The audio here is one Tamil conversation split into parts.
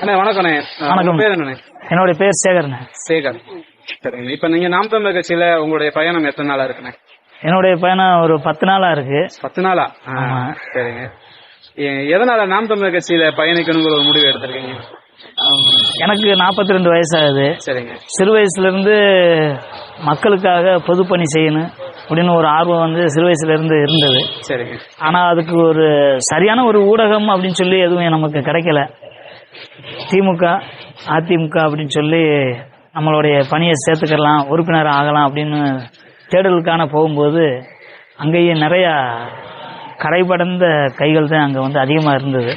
அண்ணே வணக்கண்ணே வணக்கம். பேர் என்னண்ணே? என்னுடைய பேர் சேகர்ண்ணே. சேகர். சரிங்க இப்ப நீங்க நாம் தமிழர் கட்சியில உங்களுடைய பயணம் எத்தனை நாளா இருக்குண்ணே? என்னுடைய பயணம் ஒரு பத்து நாளா இருக்கு. பத்து நாளா. சரிங்க. எதனால நாம் தமிழர் கட்சியில பயணிக்கணுங்கிற ஒரு முடிவு எடுத்திருக்கீங்க? எனக்கு நாற்பத்தி ரெண்டு வயசாகுது. சரிங்க. சிறு வயசுல இருந்து மக்களுக்காக பொதுப்பணி செய்யணும் அப்படின்னு ஒரு ஆர்வம் வந்து சிறு வயசுல இருந்து இருந்தது. சரிங்க. ஆனா அதுக்கு ஒரு சரியான ஒரு ஊடகம் அப்படின்னு சொல்லி எதுவும் நமக்கு கிடைக்கல. திமுக அதிமுக அப்படின்னு சொல்லி நம்மளுடைய பணியை சேர்த்துக்கலாம் உறுப்பினர் ஆகலாம் அப்படின்னு தேடலுக்கான போகும்போது அங்கேயே நிறைய கரைபடந்த கைகள் தான் அங்கே வந்து அதிகமாக இருந்தது.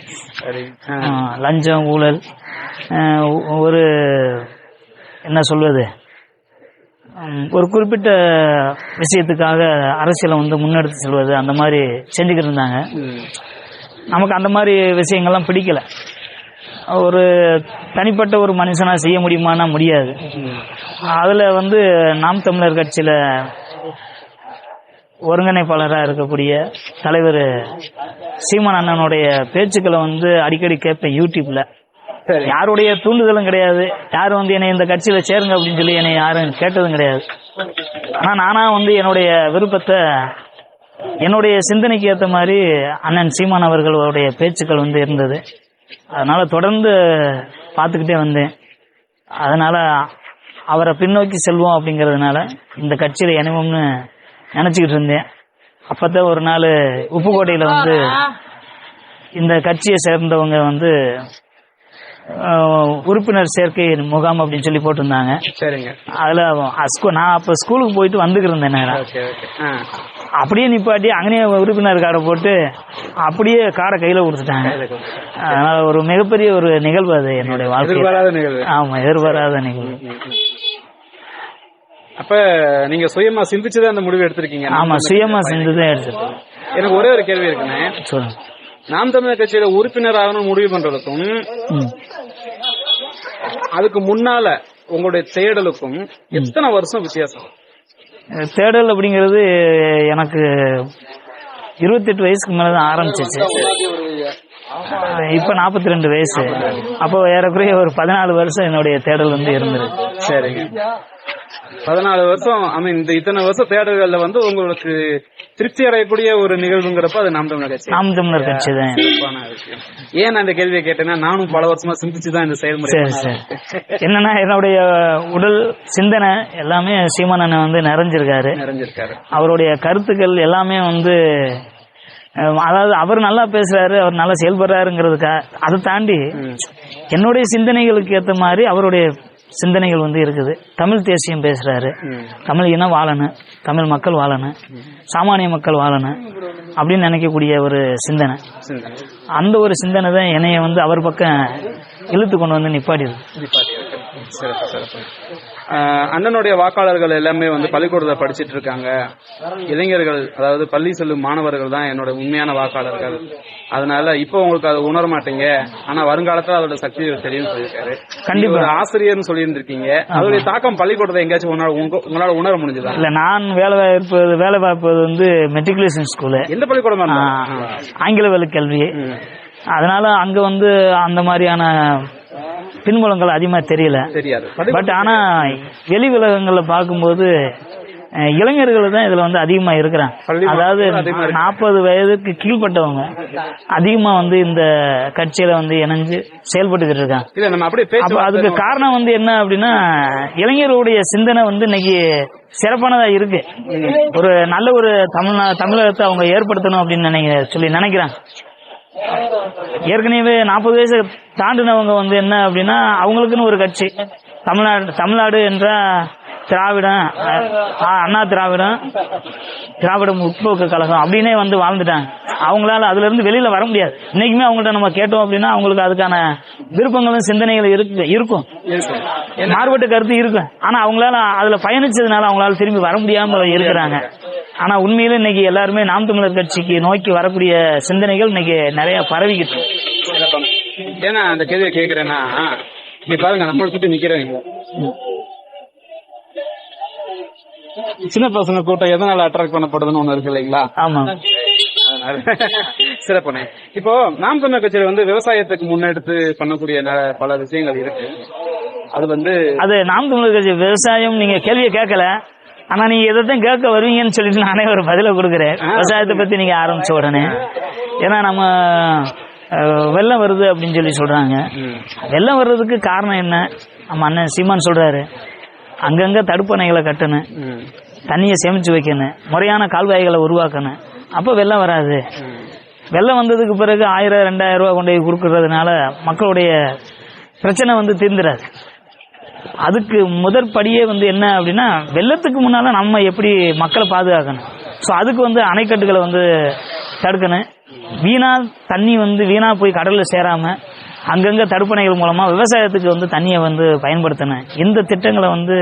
லஞ்சம் ஊழல் ஒரு என்ன சொல்வது? ஒரு குறிப்பிட்ட விஷயத்துக்காக அரசியலை வந்து முன்னெடுத்து செல்வது அந்த மாதிரி செஞ்சுக்கிட்டு இருந்தாங்க. நமக்கு அந்த மாதிரி விஷயங்கள்லாம் பிடிக்கல. ஒரு தனிப்பட்ட ஒரு மனுஷனா செய்ய முடியுமானா முடியாது. அதில் வந்து நாம் தமிழர் கட்சியில் ஒருங்கிணைப்பாளராக இருக்கக்கூடிய தலைவர் சீமான் அண்ணனுடைய பேச்சுக்களை வந்து அடிக்கடி கேட்பேன் யூடியூப்ல. சரி. யாருடைய தூண்டுதலும் கிடையாது. யாரும் வந்து என்னை இந்த கட்சியில சேருங்க அப்படின்னு சொல்லி என்னை யாரும் கேட்டதும் கிடையாது. ஆனா நானா வந்து என்னுடைய விருப்பத்தை என்னுடைய சிந்தனைக்கு ஏற்ற மாதிரி அண்ணன் சீமான் அவர்களுடைய பேச்சுக்கள் வந்து இருந்தது. அதனால தொடர்ந்து பார்த்துக்கிட்டே வந்தேன். அதனால அவரை பின்னோக்கி செல்வோம் அப்படிங்கிறதுனால இந்த கட்சியில இணைவோம்னு நினச்சிக்கிட்டு இருந்தேன். அப்பதான் ஒரு நாள் உப்புக்கோட்டையில் வந்து இந்த கட்சியை சேர்ந்தவங்க வந்து உறுப்பினர் சேர்க்கை முகாம் அப்படின்னு சொல்லி போட்டிருந்தாங்க. சரிங்க. அதில் நான் அப்போ ஸ்கூலுக்கு போயிட்டு ஆ. அப்படியே நிப்பாட்டி அங்கேயே உறுப்பினர் கார்டை போட்டு அப்படியே கார்டை கையில் கொடுத்துட்டாங்க. அதனால ஒரு மிகப்பெரிய ஒரு நிகழ்வு அது என்னுடைய வாழ்க்கை ஆமாம் எதிர்பாராத நிகழ்வு. அப்ப நீங்க சுயமா சிந்திச்சுதான் அந்த முடிவு எடுத்திருக்கீங்க. நாம் ஆமாம் தமிழர் சுயமாக கட்சியில செஞ்சு தான் எடுத்துருக்கேன். எனக்கு ஒரே ஒரு கேள்வி இருக்குண்ணே. சொல்லுங்க. நாம் தமிழர் கட்சியில உறுப்பினர் ஆகணும் முடிவு பண்றதுக்கும் அதுக்கு முன்னால உங்களுடைய தேடலுக்கும் எத்தனை வருஷம் வித்தியாசம்? தேடல் அப்படிங்கிறது எனக்கு இருபத்தெட்டு வயசுக்கு மேலே தான் ஆரம்பிச்சிச்சு. இப்போ நாற்பத்தி ரெண்டு வயசு. அப்போ ஏறக்குறைய ஒரு பதினாலு வருஷம் என்னுடைய தேடல் வந்து இருந்திருக்கு சரிங்க பதினாலு வருஷம் ஐ மீன் இந்த இத்தனை வருஷம் தேடல்கள்ல வந்து உங்களுக்கு திருப்தி அடையக்கூடிய ஒரு நிகழ்வுங்கிறப்ப அது நாம் தமிழர் கட்சி. நாம் தமிழர் கட்சி தான். ஏன் நான் இந்த கேள்வியை கேட்டேன்னா நானும் பல வருஷமா சிந்திச்சு தான் இந்த செயல்முறை என்னன்னா என்னுடைய உடல் சிந்தனை எல்லாமே சீமானண்ணன் வந்து நிறைஞ்சிருக்காரு. நிறைஞ்சிருக்காரு. அவருடைய கருத்துக்கள் எல்லாமே வந்து அதாவது அவர் நல்லா பேசுறாரு அவர் நல்லா செயல்படுறாருங்கிறதுக்கா அதை தாண்டி. என்னுடைய சிந்தனைகளுக்கு ஏற்ற மாதிரி அவருடைய சிந்தனைகள் வந்து இருக்குது தமிழ் தேசியம் பேசுறாரு ம். தமிழ் இனம் வாழணும் தமிழ் மக்கள் வாழணும் சாமானிய மக்கள் வாழணும் அப்படின்னு நினைக்கக்கூடிய ஒரு சிந்தனை. அந்த ஒரு சிந்தனை தான் என்னைய வந்து அவர் பக்கம் இழுத்து கொண்டு வந்து நிப்பாட்டிது. சிறப்பு சிறப்பு. அண்ணனுடைய வாக்காளர்கள் எல்லாமே வந்து பள்ளிக்கூடத்தில் படிச்சிட்டு இருக்காங்க. இளைஞர்கள் அதாவது பள்ளி செல்லும் மாணவர்கள் தான் என்னோட உண்மையான வாக்காளர்கள். அதனால இப்போ உங்களுக்கு அதை உணர மாட்டீங்க. ஆனா வருங்காலத்துல அதோட சக்தி தெரியும் சொல்லியிருக்காரு. கண்டிப்பா. ஆசிரியர்னு சொல்லியிருந்திருக்கீங்க. அதோடைய தாக்கம் பள்ளிக்கூடத்தை எங்கேயாச்சும் உங்களால உங்க- உங்களால உணர முடிஞ்சதா? இல்ல நான் வேலை வாய்ப்பது வேலை பார்ப்பது வந்து மெட்ரிகுலேஷன் ஸ்கூலு எந்த பள்ளிக்கூடமா ஆங்கில வழி கல்வி. அதனால அங்க வந்து அந்த மாதிரியான பின்புலங்கள் அதிகமா தெரியல. பட் ஆனா வெளி உலகங்கள்ல பார்க்கும்போது இளைஞர்கள் தான் இதுல வந்து அதிகமா இருக்கிறாங்க. அதாவது. நாற்பது வயதுக்கு கீழ்ப்பட்டவங்க அதிகமா வந்து இந்த கட்சியில வந்து இணைஞ்சு செயல்பட்டுக்கிட்டு இருக்காங்க. அதுக்கு காரணம் வந்து என்ன அப்படின்னா இளைஞர்களுடைய சிந்தனை வந்து இன்னைக்கு சிறப்பானதா இருக்கு. ஒரு நல்ல ஒரு தமிழ்நா தமிழகத்தை அவங்க ஏற்படுத்தணும் அப்படின்னு நினைக்க சொல்லி நினைக்கிறாங்க. ஏற்கனவே நாற்பது வயசு தாண்டினவங்க வந்து என்ன அப்படின்னா அவங்களுக்குன்னு ஒரு கட்சி. தமிழ்நாடு தமிழ்நாடு என்ற திராவிடம் அண்ணா திராவிடம் திராவிட முற்போக்கு கழகம் அப்படின்னே வந்து வாழ்ந்துட்டாங்க. அவங்களால அதுல இருந்து வெளியில வர முடியாது. இன்னைக்குமே அவங்கள்ட்ட நம்ம கேட்டோம் அப்படின்னா அவங்களுக்கு அதுக்கான விருப்பங்களும் சிந்தனைகளும் இருக்கு இருக்கும். மாறுபட்ட கருத்து இருக்கும் ஆனா அவங்களால அதுல பயணிச்சதுனால அவங்களால திரும்பி வர முடியாம இருக்கிறாங்க. ஆனா உண்மையில இன்னைக்கு எல்லாருமே நாம் தமிழர் கட்சிக்கு நோக்கி வரக்கூடிய சிந்தனைகள் இன்னைக்கு நிறைய பரவிக்கிட்டு. ஏன்னா அந்த கேள்வியை கேக்குறேன்னா நீ பாருங்க நம்மளை சுத்தி நிக்கிறவங்க சின்ன பசங்க கூட்டம் எதனால அட்ராக்ட் பண்ணப்படுதுன்னு ஒண்ணு இருக்கு இல்லைங்களா? ஆமா. சிறப்புண்ணே. இப்போ நாம் தமிழர் கட்சியில வந்து விவசாயத்துக்கு முன்னெடுத்து பண்ணக்கூடிய பல விஷயங்கள் இருக்கு. அது வந்து அது நாம் தமிழர் கட்சி விவசாயம் நீங்க கேள்வியை கேட்கல. ஆனா நீங்க எதைத்தான் கேட்க வருவீங்கன்னு சொல்லிட்டு நானே ஒரு பதில கொடுக்குறேன். விவசாயத்தை பத்தி நீங்க ஆரம்பிச்ச உடனே. ஏன்னா நம்ம வெள்ளம் வருது அப்படின்னு சொல்லி சொல்றாங்க. வெள்ளம் வர்றதுக்கு காரணம் என்ன? நம்ம அண்ணன் சீமான் சொல்றாரு. அங்கங்க தடுப்பணைகளை கட்டணும். தண்ணியை சேமிச்சு வைக்கணும். முறையான கால்வாய்களை உருவாக்கணும். அப்போ வெள்ளம் வராது. வெள்ளம் வந்ததுக்கு பிறகு ஆயிரம் ரெண்டாயிரம் ரூபா கொண்டு போய் கொடுக்கறதுனால மக்களுடைய பிரச்சனை வந்து தீர்ந்துடாது அதுக்கு முதற் படியே வந்து என்ன அப்படின்னா வெள்ளத்துக்கு முன்னால் நம்ம எப்படி மக்களை பாதுகாக்கணும். ஸோ அதுக்கு வந்து அணைக்கட்டுகளை வந்து தடுக்கணும். வீணாக தண்ணி வந்து வீணாக போய் கடலில் சேராம அங்கங்கே தடுப்பணைகள் மூலமாக விவசாயத்துக்கு வந்து தண்ணியை வந்து பயன்படுத்தணும். இந்த திட்டங்களை வந்து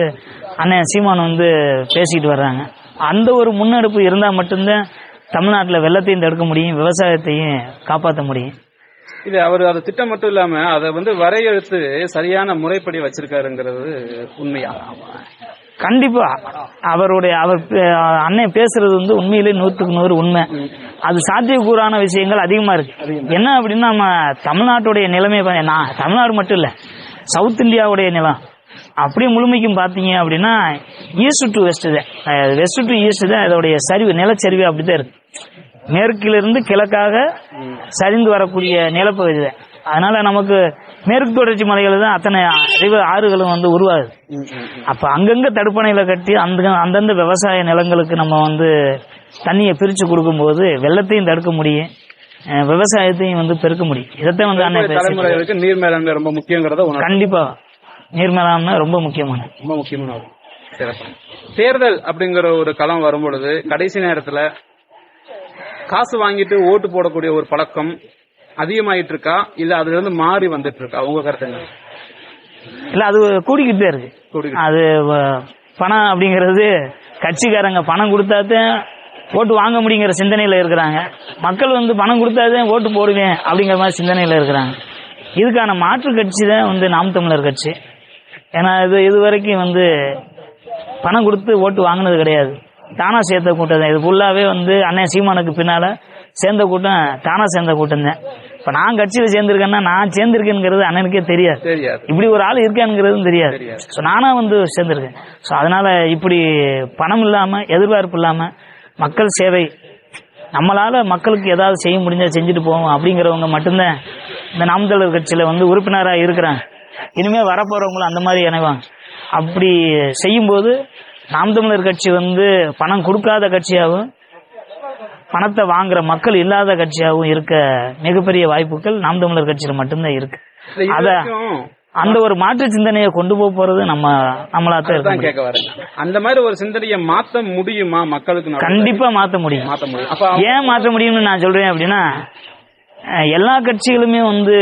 அண்ணன் சீமான் வந்து பேசிக்கிட்டு வர்றாங்க. அந்த ஒரு முன்னெடுப்பு இருந்தால் மட்டும்தான் தமிழ்நாட்டில் வெள்ளத்தையும் தடுக்க முடியும் விவசாயத்தையும் காப்பாற்ற முடியும். இது அவர் அது திட்டம் மட்டும் இல்லாம அதை வந்து வரையறுத்து சரியான முறைப்படி வச்சிருக்காருங்கிறது உண்மையா? கண்டிப்பா. அவருடைய அவர் அண்ணன் பேசுறது வந்து உண்மையிலே நூற்றுக்கு நூறு உண்மை. அது சாத்தியக்கூறான விஷயங்கள் அதிகமா இருக்கு. என்ன அப்படின்னா நம்ம தமிழ்நாட்டுடைய நிலைமை நான் தமிழ்நாடு மட்டும் இல்ல சவுத் இந்தியாவுடைய நிலம். அப்படியே முழுமைக்கும் பார்த்தீங்க அப்படின்னா ஈஸ்ட் டு வெஸ்ட் தான். வெஸ்ட் டு ஈஸ்ட் தான். அதோடைய சரிவு நிலச்சரிவு அப்படிதான் இருக்கு. மேற்கிலிருந்து கிழக்காக சரிந்து வரக்கூடிய நிலப்பகுதி தான். அதனால நமக்கு மேற்கு தொடர்ச்சி மலைகள் தான் அத்தனை அறிவு ஆறுகளும் வந்து உருவாகுது. அப்ப அங்கங்க தடுப்பணைகளை கட்டி அந்த அந்தந்த விவசாய நிலங்களுக்கு நம்ம வந்து தண்ணியை பிரிச்சு கொடுக்கும்போது வெள்ளத்தையும் தடுக்க முடியும். விவசாயத்தையும் வந்து பெருக்க முடியும். இதைத்தான் வந்து. தலைமுறைகளுக்கு நீர் மேலாண்மை ரொம்ப முக்கியங்கிறத கண்டிப்பா. நீர் மேலாண்மை ரொம்ப முக்கியமானது ரொம்ப முக்கியமான சிறப்பு. தேர்தல் அப்படிங்கிற ஒரு களம் வரும் பொழுது கடைசி நேரத்துல காசு வாங்கிட்டு ஓட்டு போடக்கூடிய ஒரு பழக்கம் அதிகமாயிட்டு இருக்கா இல்ல அதுல இருந்து மாறி வந்துட்டு இருக்கா உங்க கருத்து என்ன? இல்ல அது கூடிக்கிட்டே இருக்கு. அது பணம் அப்படிங்கிறது கட்சிக்காரங்க பணம் கொடுத்தாதான் ஓட்டு வாங்க முடியுங்கிற சிந்தனையில இருக்கிறாங்க. மக்கள் வந்து பணம் கொடுத்தாதான் ஓட்டு போடுவேன் அப்படிங்கிற மாதிரி சிந்தனையில இருக்கிறாங்க. இதுக்கான மாற்று கட்சி தான் வந்து நாம் தமிழர் கட்சி. ஏன்னா இது இது வரைக்கும் வந்து பணம் கொடுத்து ஓட்டு வாங்கினது கிடையாது. தானா சேர்த்த கூட்டம் தான் இது ஃபுல்லாவே வந்து அண்ணன் சீமானுக்கு பின்னால சேர்ந்த கூட்டம் தானா சேர்ந்த கூட்டம் தான் இப்போ நான் கட்சியில் சேர்ந்திருக்கேன்னா நான் சேர்ந்திருக்கேங்கிறது அண்ணனுக்கே தெரியாது. இப்படி ஒரு ஆள் இருக்கானுங்கிறதும் தெரியாது. ஸோ நானா வந்து சேர்ந்திருக்கேன். ஸோ அதனால இப்படி பணம் இல்லாம எதிர்பார்ப்பு இல்லாம மக்கள் சேவை நம்மளால மக்களுக்கு ஏதாவது செய்ய முடிஞ்சா செஞ்சுட்டு போவோம் அப்படிங்கிறவங்க மட்டும்தான் இந்த நாம் தமிழர் கட்சியில வந்து உறுப்பினராக இருக்கிறாங்க. இனிமே வரப்போறவங்களும் அந்த மாதிரி இணைவாங்க. அப்படி செய்யும்போது நாம் தமிழர் கட்சி வந்து பணம் கொடுக்காத கட்சியாகவும் பணத்தை வாங்குற மக்கள் இல்லாத கட்சியாகவும் இருக்க மிகப்பெரிய வாய்ப்புகள் நாம் தமிழர் கட்சியில மட்டும்தான் இருக்கு அத அந்த ஒரு மாற்று சிந்தனையை கொண்டு போக போறது நம்ம நம்மளா தான் இருக்க. கேட்க வரேன் அந்த மாதிரி ஒரு சிந்தனையை மாத்த முடியுமா மக்களுக்கு? கண்டிப்பா மாத்த முடியும் மாத்த ஏன் மாற்ற முடியும்னு நான் சொல்றேன் அப்படின்னா எல்லா கட்சிகளுமே வந்து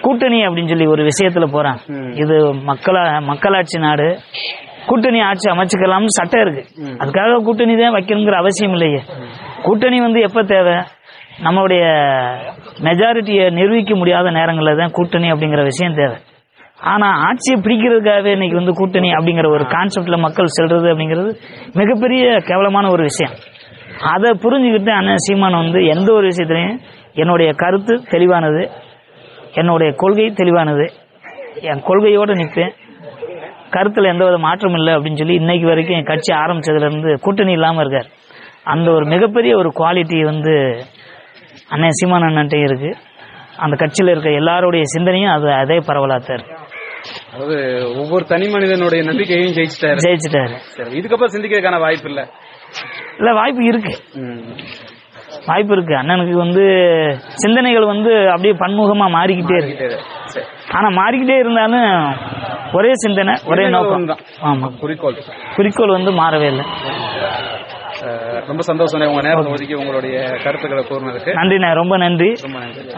கூட்டணி அப்படின்னு சொல்லி ஒரு விஷயத்துல போறாங்க ம். இது மக்களா மக்களாட்சி நாடு கூட்டணி ஆட்சி அமைச்சுக்கலாம்னு சட்டம் இருக்கு. அதுக்காக கூட்டணி தான் வைக்கணுங்கிற அவசியம் இல்லையே. கூட்டணி வந்து எப்ப தேவை? நம்மளுடைய மெஜாரிட்டியை நிரூபிக்க முடியாத நேரங்களில் தான் கூட்டணி அப்படிங்கிற விஷயம் தேவை. ஆனா ஆட்சியை பிடிக்கிறதுக்காகவே இன்னைக்கு வந்து கூட்டணி அப்படிங்கிற ஒரு கான்செப்ட்ல மக்கள் செல்றது அப்படிங்கிறது மிகப்பெரிய கேவலமான ஒரு விஷயம். அதை புரிஞ்சுக்கிட்டு அண்ணன் சீமான் வந்து எந்த ஒரு விஷயத்துலையும் என்னுடைய கருத்து தெளிவானது என்னுடைய கொள்கை தெளிவானது என் கொள்கையோடு நிற்பேன். கருத்தில் எந்த வித மாற்றம் இல்லை அப்படின்னு சொல்லி இன்னைக்கு வரைக்கும் கட்சி ஆரம்பிச்சதுல இருந்து கூட்டணி இல்லாமல் இருக்கார். அந்த ஒரு மிகப்பெரிய ஒரு குவாலிட்டி வந்து அண்ணன் சீமான் அண்ணன்ட்டே இருக்கு. அந்த கட்சியில் இருக்க எல்லாருடைய சிந்தனையும் அது அதே அதாவது ஒவ்வொரு தனி மனிதனுடைய நம்பிக்கையும் ஜெயிச்சிட்டாரு. ஜெயிச்சிட்டாரு. இதுக்கப்புறம் சிந்திக்கிறதுக்கான வாய்ப்பு இல்ல. இல்லை வாய்ப்பு இருக்கு. வாய்ப்பு இருக்கு. அண்ணனுக்கு வந்து சிந்தனைகள் வந்து அப்படியே பன்முகமாக மாறிக்கிட்டே இருக்கு. ஆனால் மாறிக்கிட்டே இருந்தாலும் ஒரே சிந்தனை ஒரே நோக்கம். ஆமாம் குறிக்கோள். குறிக்கோள் வந்து மாறவே இல்லை. ரொம்ப சந்தோஷம் உங்க நேரம் ஒதுக்கி உங்களுடைய கருத்துக்களை கூறினதுக்கு. நன்றிண்ணே ரொம்ப நன்றி. ரொம்ப நன்றி.